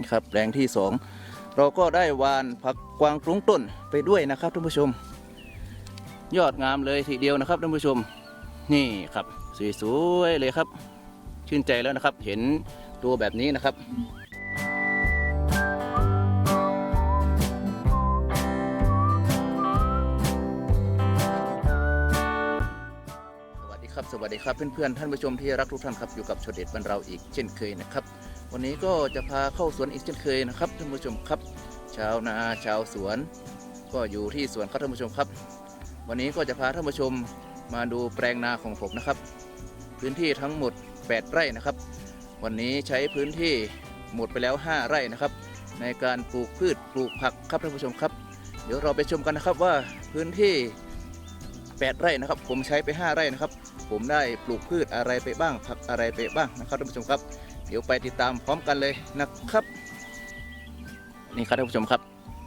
นะครับแปลงที่สองเราก็ได้วานผักกวางตุ้งต้นไปด้วยนะครับท่านผู้ชม ยอดงามเลยทีเดียวนะครับท่านผู้ชม นี่ครับสวยๆเลยครับ ชื่นใจแล้วนะครับ เห็นตัวแบบนี้นะครับสวัสดีครับสวัสดีครับเพื่อนๆท่านผู้ชมที่รักทุกท่านครับอยู่กับชดเด็ดบรรเราอีกเช่นเคยนะครับ วันนี้ก็จะพาเข้าสวนอีกเช่นเคยนะครับท่านผู้ชมครับ ชาวนาชาวสวน ก็อยู่ที่สวนครับท่านผู้ชมครับ วันนี้ก็จะพาท่านผู้ชมมาดูแปลงนาของผมนะครับ พื้นที่ทั้งหมด 8 ไร่นะครับ วันนี้ใช้พื้นที่หมดไปแล้ว 5 ไร่นะครับ ในการปลูกพืชปลูกผักครับท่านผู้ชมครับ เดี๋ยวเราไปชมกันนะครับว่าพื้นที่ 8 ไร่นะครับ ผมใช้ไป 5 ไร่นะครับ ผมได้ปลูกพืชอะไรไปบ้างผักอะไรไปบ้างนะครับท่านผู้ชมครับ เดี๋ยวไปติดตามพร้อมกันเลยนะครับ นี่ครับท่านผู้ชมครับ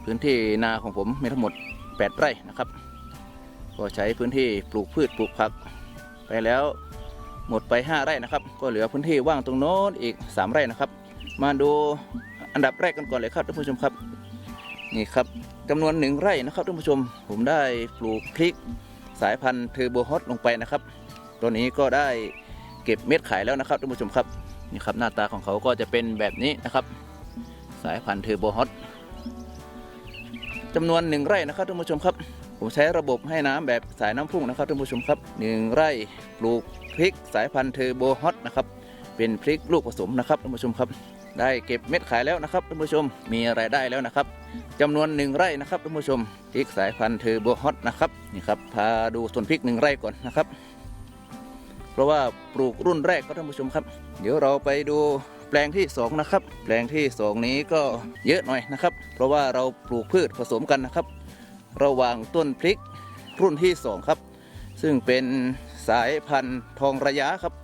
พื้นที่นาของผมมีทั้งหมด 8 ไร่นะครับ ก็ใช้พื้นที่ปลูกพืชปลูกผัก ไปแล้วหมดไป 5 ไร่นะครับ ก็เหลือพื้นที่ว่างตรงโน้นอีก 3 ไร่นะครับ มาดูอันดับแรกกันก่อนเลยครับท่านผู้ชมครับนี่ครับจำนวนหนึ่งไร่นะครับท่านผู้ชม ผมได้ปลูกพริกสายพันธุ์เทอร์โบฮอตลงไปนะครับตัวนี้ก็ได้เก็บเม็ดขายแล้วนะครับท่านผู้ชมครับ นี่ครับหน้าตาของเขาก็จะเป็นแบบนี้นะครับ สายพันธุ์เทอร์โบฮอตจำนวนหนึ่งไร่นะครับท่านผู้ชมครับ ผมใช้ระบบให้น้ำแบบสายน้ำพุ่งนะครับท่านผู้ชมครับหนึ่งไร่ปลูกพริกสายพันธุ์เทอร์โบฮอตนะครับเป็นพริกลูกผสมนะครับท่านผู้ชมครับได้เก็บเม็ดขายแล้วนะครับท่านผู้ชมมีรายได้แล้วนะครับจำนวนหนึ่งไร่นะครับท่านผู้ชมพริกสายพันธุ์เทอร์โบฮอตนะครับนี่ครับพาดูส่วนพริกหนึ่งไร่ก่อนนะครับ ราะว่าปลูกรุ่นแรกครับท่านผู้ชมครับ เดี๋ยวเราไปดูแปลงที่สองนะครับ แปลงที่สองนี้ก็เยอะหน่อยนะครับ เพราะว่าเราปลูกพืชผสมกันนะครับ ระหว่างต้นพริกรุ่นที่สองครับ ซึ่งเป็นสายพันธุ์ทองระยะครับ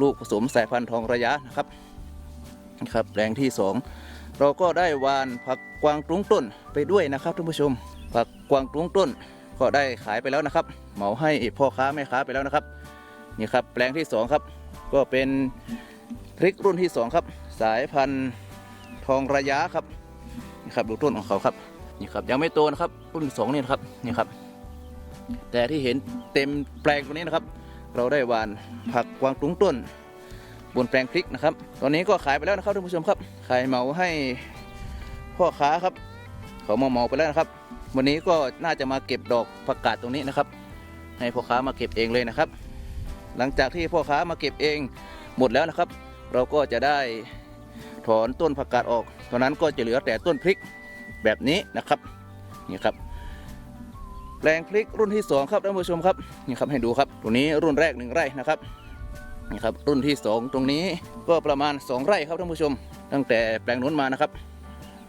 ลูกผสมสายพันธุ์ทองระยะนะครับนะครับแปลงที่สองเราก็ได้วานผักกวางตุ้งต้นไปด้วยนะครับท่านผู้ชม ผักกวางตุ้งต้นก็ได้ขายไปแล้วนะครับ เหมาให้พ่อค้าแม่ค้าไปแล้วนะครับ นี่ครับแปลงที่สองครับ ก็เป็นพริกรุ่นที่สองครับ สายพันธุ์ทองระยะครับนี่ครับดูต้นของเขาครับนี่ครับยังไม่โตนะครับรุ่นที่สองนี่นะครับนี่ครับ แต่ที่เห็นเต็มแปลงตรงนี้นะครับ เราได้หวานผักกวางตุ้งต้น บนแปลงพริกนะครับ ตอนนี้ก็ขายไปแล้วนะครับท่านผู้ชมครับขายเหมาให้พ่อค้าครับ เขามาเหมาไปแล้วนะครับ วันนี้ก็น่าจะมาเก็บดอกผักกาดตรงนี้นะครับ ให้พ่อค้ามาเก็บเองเลยนะครับ หลังจากที่พ่อค้ามาเก็บเองหมดแล้วนะครับ เราก็จะได้ถอนต้นผักกาดออกตอนนั้นก็จะเหลือแต่ต้นพริกแบบนี้นะครับนี่ครับแปลงพริกรุ่นที่สองครับท่านผู้ชมครับนี่ครับให้ดูครับตรงนี้รุ่นแรกหนึ่งไร่นะครับนี่ครับรุ่นที่สองตรงนี้ก็ประมาณ 2 ไร่ครับท่านผู้ชม ตั้งแต่แปลงนู้นมานะครับ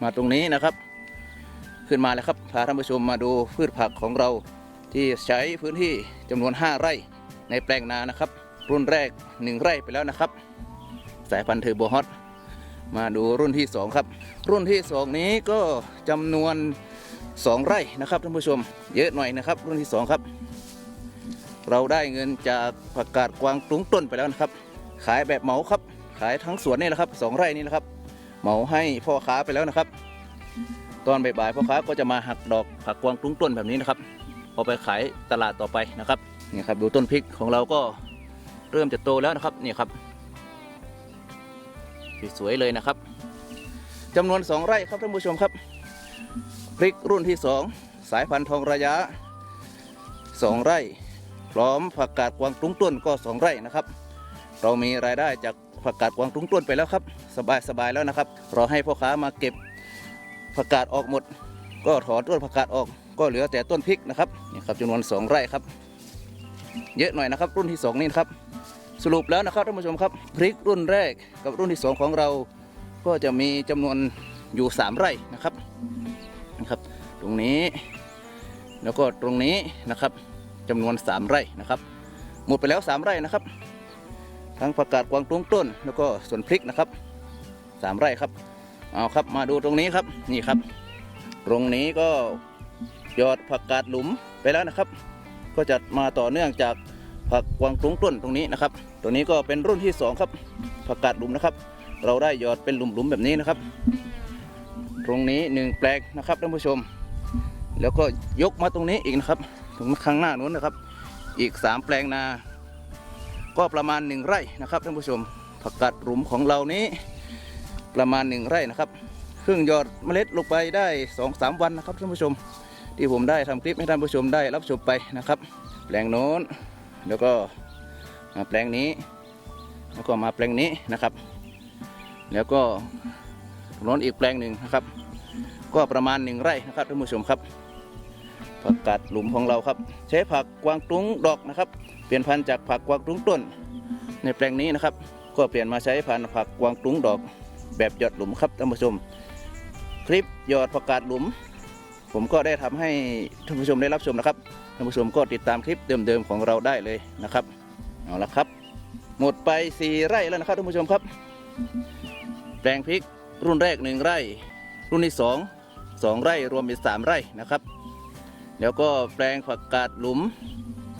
มาตรงนี้นะครับ ขึ้นมาแล้วครับพาท่านผู้ชมมาดูพืชผักของเราที่ใช้พื้นที่จำนวน 5 ไร่ ในแปลงนานะครับ รุ่นแรก 1 ไร่ไปแล้วนะครับ สายพันธุ์เทอร์โบฮอตมาดูรุ่นที่ 2 ครับ รุ่นที่ 2 นี้ก็จำนวน 2 ไร่นะครับท่านผู้ชม เยอะหน่อยนะครับ รุ่นที่ 2 ครับ เราได้เงินจากผักกาดกวางตุ้งต้นไปแล้วนะครับ ขายแบบเหมาครับ ขายทั้งสวนนี่แหละครับสองไร่นี่นะครับ เหมาให้พ่อค้าไปแล้วนะครับ ตอนบ่ายๆพ่อค้าก็จะมาหักดอกผักกวางตุ้งต้นแบบนี้นะครับเอาไปขายตลาดต่อไปนะครับ นี่ครับดูต้นพริกของเราก็เริ่มจะโตแล้วนะครับนี่ครับสวยเลยนะครับจำนวน 2 ไร่ครับท่านผู้ชมครับ พริกรุ่นที่ 2 สายพันธุ์ทองระยะ 2 ไร่ พร้อมผักกาดกวางตุ้งต้นก็ 2 ไร่นะครับ เรามีรายได้จากผักกาดกวางตุ้งต้นไปแล้วครับ สบายๆแล้วนะครับราให้พ่อค้ามาเก็บผักกาดออกหมด ก็ถอนต้นผักกาดออกก็เหลือแต่ต้นพริกนะครับนี่ครับจำนวน 2 ไร่ครับ เยอะหน่อยนะครับ รุ่นที่ 2 นี่นะครับ สรุปแล้วนะครับท่านผู้ชมครับพริกรุ่นแรกกับรุ่นที่ 2 ของเรา ก็จะมีจำนวนอยู่ 3 ไร่นะครับนะครับ ตรงนี้ แล้วก็ตรงนี้นะครับจำนวน 3 ไร่นะครับ หมดไปแล้ว 3 ไร่นะครับ ทั้งผักกาดกวางตุ้งต้น แล้วก็สวนพริกนะครับ 3 ไร่ครับเอาครับมาดูตรงนี้ครับนี่ครับ ตรงนี้ก็ยอดผักกาดหลุมไปแล้วนะครับ ก็จะมาต่อเนื่องจากผักกวางตุ้งต้นตรงนี้นะครับ ตัวนี้ก็เป็นรุ่นที่สองครับ ผักกาดหลุมนะครับ เราได้ยอดเป็นหลุมๆแบบนี้นะครับ ตรงนี้หนึ่งแปลงนะครับท่านผู้ชม แล้วก็ยกมาตรงนี้อีกนะครับตรงข้างหน้านู้นนะครับ อีกสามแปลงนา ก็ประมาณหนึ่งไร่นะครับท่านผู้ชม ผักกาดหลุมของเรานี้ประมาณหนึ่งไร่นะครับเพิ่งหยอดเมล็ดลงไปได้สองสามวันนะครับท่านผู้ชม ที่ผมได้ทำคลิปให้ท่านผู้ชมได้รับชมไปนะครับ แปลงโน้น แล้วก็มาแปลงนี้ แล้วก็มาแปลงนี้นะครับ แล้วก็ตรงโน้นอีกแปลงหนึ่งนะครับ ก็ประมาณหนึ่งไร่นะครับท่านผู้ชมครับผักกาดหลุมของเราครับ ใช้ผักกวางตุ้งดอกนะครับ เปลี่ยนพันธุ์จากผักกวางตุ้งต้น ในแปลงนี้นะครับ ก็เปลี่ยนมาใช้พันธุ์ผักกวางตุ้งดอก แบบหยอดหลุมครับท่านผู้ชม คลิปหยอดผักกาดหลุม ผมก็ได้ทำให้ท่านผู้ชมได้รับชมนะครับท่านผู้ชมก็ติดตามคลิปเดิมๆของเราได้เลยนะครับเอาละครับ หมดไป 4 ไร่แล้วนะครับท่านผู้ชมครับ แปลงพริกรุ่นแรก 1 ไร่ รุ่นที่ 2 2 ไร่รวมเป็น3ไร่นะครับ แล้วก็แปลงผักกาดหลุม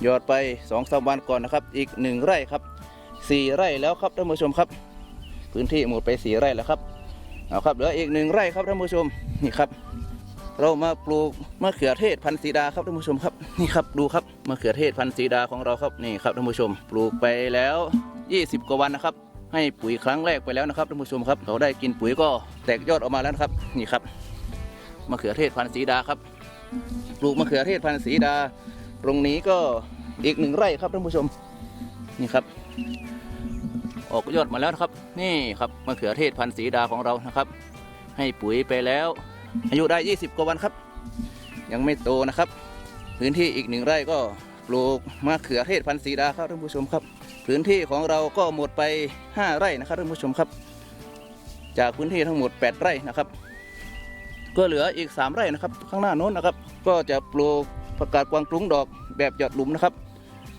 หยอดไป2อสวันก่อนนะครับอีก 1 ไร่ครับ 4 ไร่แล้วครับท่านผู้ชมครับ พื้นที่หมดไป 4 ไร่แล้วครับเอาครับเหลืออีก 1 ไร่ครับท่านผู้ชมนี่ครับ เรามาปลูกมะเขือเทศพันธุ์สีดาครับท่านผู้ชมครับนี่ครับดูครับมะเขือเทศพันธุ์สีดาของเราครับนี่ครับท่านผู้ชม ปลูกไปแล้ว 20 กว่าวันนะครับ ให้ปุ๋ยครั้งแรกไปแล้วนะครับท่านผู้ชมครับเขาได้กินปุ๋ยก็แตกยอดออกมาแล้วครับนี่ครับมะเขือเทศพันธุ์สีดาครับ ปลูกมะเขือเทศพันธุ์สีดา ตรงนี้ก็อีกหนึ่งไร่ครับท่านผู้ชมนี่ครับ ออกยอดมาแล้วนะครับ นี่ครับมะเขือเทศพันธุ์สีดาของเรานะครับ ให้ปุ๋ยไปแล้ว อายุได้ 20 กว่าวันครับ ยังไม่โตนะครับ พื้นที่อีกหนึ่งไร่ก็ปลูกมะเขือเทศพันธุ์สีดาครับท่านผู้ชมครับ พื้นที่ของเราก็หมดไป 5 ไร่นะครับท่านผู้ชมครับ จากพื้นที่ทั้งหมด 8 ไร่นะครับ ก็เหลืออีก 3 ไร่นะครับ ข้างหน้าโน้นนะครับ ก็จะปลูกผักกาดกวางตุ้งดอกแบบหยอดหลุมนะครับ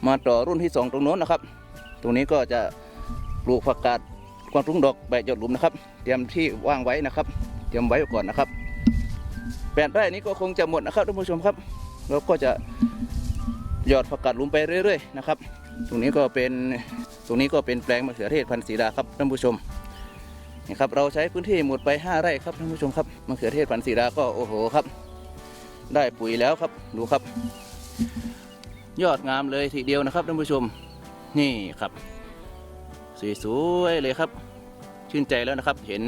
มาต่อรุ่นที่ 2 ตรงโน้นนะครับ ตรงนี้ก็จะปลูกผักกาดกวางตุ้งดอกแบบหยอดหลุมนะครับ เตรียมที่ว่างไว้นะครับ เตรียมไว้ก่อนนะครับ แปดไร่นี้ก็คงจะหมดนะครับท่านผู้ชมครับ เราก็จะหยอดผักกาดลุมไปเรื่อยๆนะครับ ตรงนี้ก็เป็นตรงนี้ก็เป็นแปลงมะเขือเทศพันธุ์สีดาครับท่านผู้ชมนี่ครับเราใช้พื้นที่หมดไป 5 ไร่ครับท่านผู้ชมครับมะเขือเทศพันธุ์สีดาก็โอ้โหครับ ได้ปุ๋ยแล้วครับดูครับ ยอดงามเลยทีเดียวนะครับท่านผู้ชมนี่ครับสวยๆเลยครับ ชื่นใจแล้วนะครับ เห็น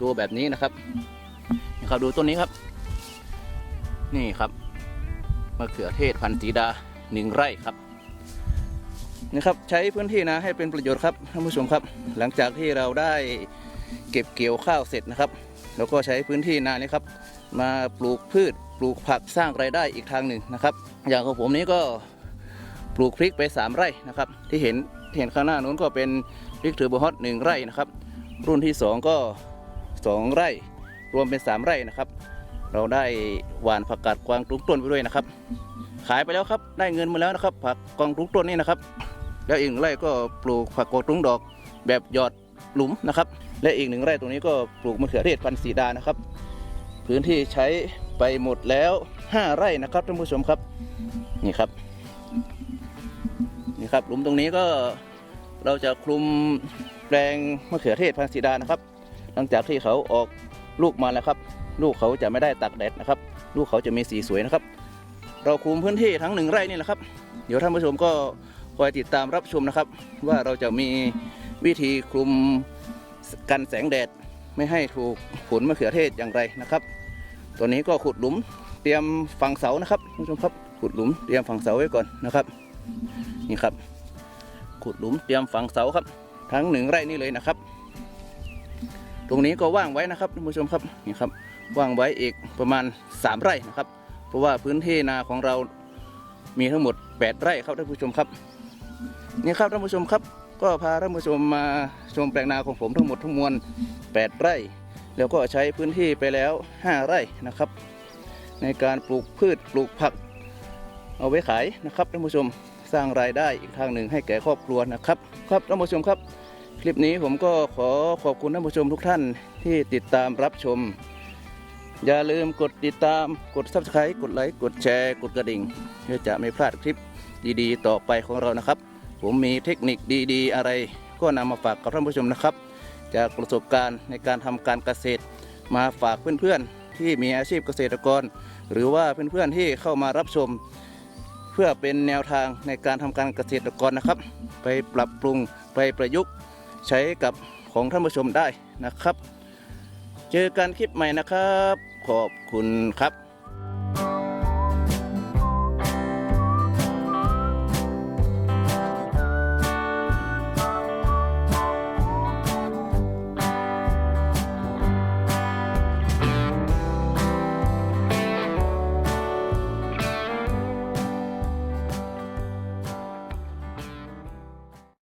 ตัวแบบนี้นะครับนี่ครับดูต้นนี้ครับ นี่ครับมะเขือเทศพันธุ์สีดาหนึ่งไร่ครับนี่ครับใช้พื้นที่นะให้เป็นประโยชน์ครับท่านผู้ชมครับ หลังจากที่เราได้เก็บเกี่ยวข้าวเสร็จนะครับเราก็ใช้พื้นที่นานี้ครับ มาปลูกพืชปลูกผักสร้างรายได้อีกทางหนึ่งนะครับ อย่างของผมนี้ก็ปลูกพริกไป 3 ไร่นะครับ ที่เห็นเห็นข้างหน้านู้นก็เป็นพริกเทอโบฮอตหนึ่งไร่นะครับ รุ่นที่ 2 ก็ 2 ไร่ รวมเป็น 3 ไร่นะครับ เราได้หว่านผักกาดกวางตุ้งต้นไปด้วยนะครับ ขายไปแล้วครับได้เงินมาแล้วนะครับ ผักกวางตุ้งต้นนี่นะครับ แล้วอีกหนึ่งไร่ก็ปลูกผักกวางตุ้งดอกแบบหยอดหลุมนะครับ และอีกหนึ่งไร่ตรงนี้ก็ปลูกมะเขือเทศพันธุ์สีดานะครับ พื้นที่ใช้ไปหมดแล้ว 5 ไร่นะครับท่านผู้ชมครับนี่ครับนี่ครับหลุมตรงนี้ก็เราจะคลุมแปลงมะเขือเทศพันธุ์สีดานะครับ หลังจากที่เขาออกลูกมาแล้วครับ ลูกเขาจะไม่ได้ตากแดดนะครับ ลูกเขาจะมีสีสวยนะครับ เราคลุมพื้นที่ทั้งหนึ่งไร่นี่แหละครับ เดี๋ยวท่านผู้ชมก็คอยติดตามรับชมนะครับ ว่าเราจะมีวิธีคลุมกันแสงแดดไม่ให้ถูกผลมะเขือเทศอย่างไรนะครับ ตัวนี้ก็ขุดหลุมเตรียมฝังเสานะครับท่านผู้ชมครับขุดหลุมเตรียมฝังเสาไว้ก่อนนะครับ นี่ครับ ขุดหลุมเตรียมฝังเสาครับ ทั้งหนึ่งไร่นี่เลยนะครับ ตรงนี้ก็ว่างไว้นะครับท่านผู้ชมครับนี่ครับ ว่างไว้อีกประมาณ 3 ไร่นะครับ เพราะว่าพื้นที่นาของเรามีทั้งหมด 8 ไร่ครับท่านผู้ชมครับนี่ครับท่านผู้ชมครับ ก็พาท่านผู้ชมมาชมแปลงนาของผมทั้งหมดทั้งมวล 8 ไร่ แล้วก็ใช้พื้นที่ไปแล้ว 5 ไร่นะครับ ในการปลูกพืชปลูกผัก เอาไว้ขายนะครับท่านผู้ชมสร้างรายได้อีกทางหนึ่งให้แก่ครอบครัวนะครับ ครับท่านผู้ชมครับ คลิปนี้ผมก็ขอขอบคุณท่านผู้ชมทุกท่านที่ติดตามรับชม อย่าลืมกดติดตามกด subscribe กดไลค์กดแชร์ กดกระดิ่ง เพื่อจะไม่พลาดคลิปดีๆ ต่อไปของเรานะครับ ผมมีเทคนิคดีๆ อะไร ก็นำมาฝากกับท่านผู้ชมนะครับ จากประสบการณ์ในการทำการเกษตร มาฝากเพื่อนๆ ที่มีอาชีพเกษตรกร หรือว่าเพื่อนๆที่เข้ามารับชม เพื่อเป็นแนวทางในการทำการเกษตรกรนะครับ ไปปรับปรุงไปประยุกต์ใช้กับของท่านผู้ชมได้นะครับ เจอกันคลิปใหม่นะครับ ขอบคุณครับ